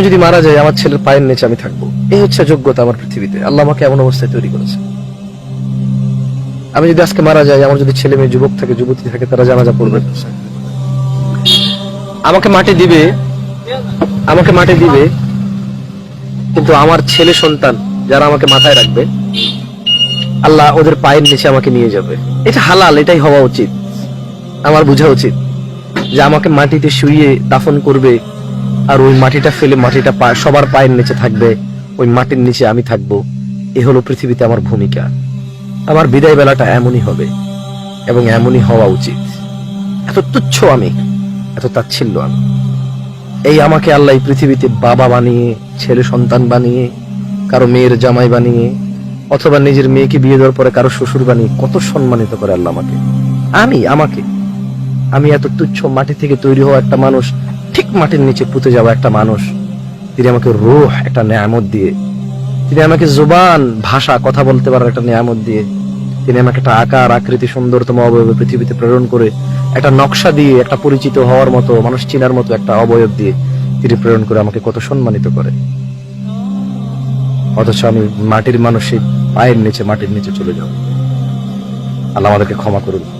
আমি যদি মারা যাই, আমার ছেলের পায়ের নিচে আমি থাকব। এই হচ্ছে যোগ্যতা আমার পৃথিবীতে। আল্লাহ আমাকে এমন অবস্থায় তৈরি করেছে। আমি যদি আজকে মারা যাই, আমার যদি ছেলে মেয়ে, যুবক থাকে, যুবতী থাকে, তারা জানাজা পড়বে। আমাকে মাটি দিবে, আমাকে মাটি দিবে, কিন্তু আমার ছেলে সন্তান যারা আমাকে মাথায় রাখবে, আল্লাহ ওদের পায়ের নিচে আমাকে নিয়ে যাবে। এটা হালাল, এটাই হওয়া উচিত। আমার বোঝা উচিত যে আমাকে মাটিতে শুইয়ে দাফন করবে আর ওই মাটিটা ফেলে মাটিটা সবার পায়ের নিচে থাকবে, ওই মাটির নিচে আমি থাকব। এ হলো পৃথিবীতে আমার ভূমিকা। আমার বিদায় বেলাটা এমনই হবে এবং এমনই হওয়া উচিত। এত তুচ্ছ আমি, এত তাচ্ছিল্য আমি। এই আমাকে আল্লাহ পৃথিবীতে বাবা বানিয়ে, ছেলে সন্তান বানিয়ে, কারও মেয়ের জামাই বানিয়ে, অথবা নিজের মেয়েকে বিয়ে দেওয়ার পরে কারও শ্বশুর বানিয়ে, কত সম্মানিত করে আল্লাহ আমাকে। আমি আমাকে। আমি এত তুচ্ছ মাটি থেকে তৈরি হওয়া একটা মানুষ মাটির নিচে পুঁতে যাওয়া একটা মানুষ, তিনি আমাকে রোহ, একটা নেয়ামত দিয়ে, তিনি আমাকে জোবান, ভাষা, কথা বলতে পারার একটা নিয়ামত দিয়ে, তিনি আমাকে একটা আকার, আকৃতি, সুন্দরতম অবয়ব পৃথিবীতে প্রেরণ করে, একটা নকশা দিয়ে, একটা পরিচিত হওয়ার মতো, মানুষ চিনার মতো একটা অবয়ব দিয়ে, তিনি প্রেরণ করে আমাকে কত সম্মানিত করে। অথচ আমি মাটির মানুষের পায়ের নিচে, মাটির নিচে চলে যাব। আল্লাহ আমাদেরকে ক্ষমা করুন।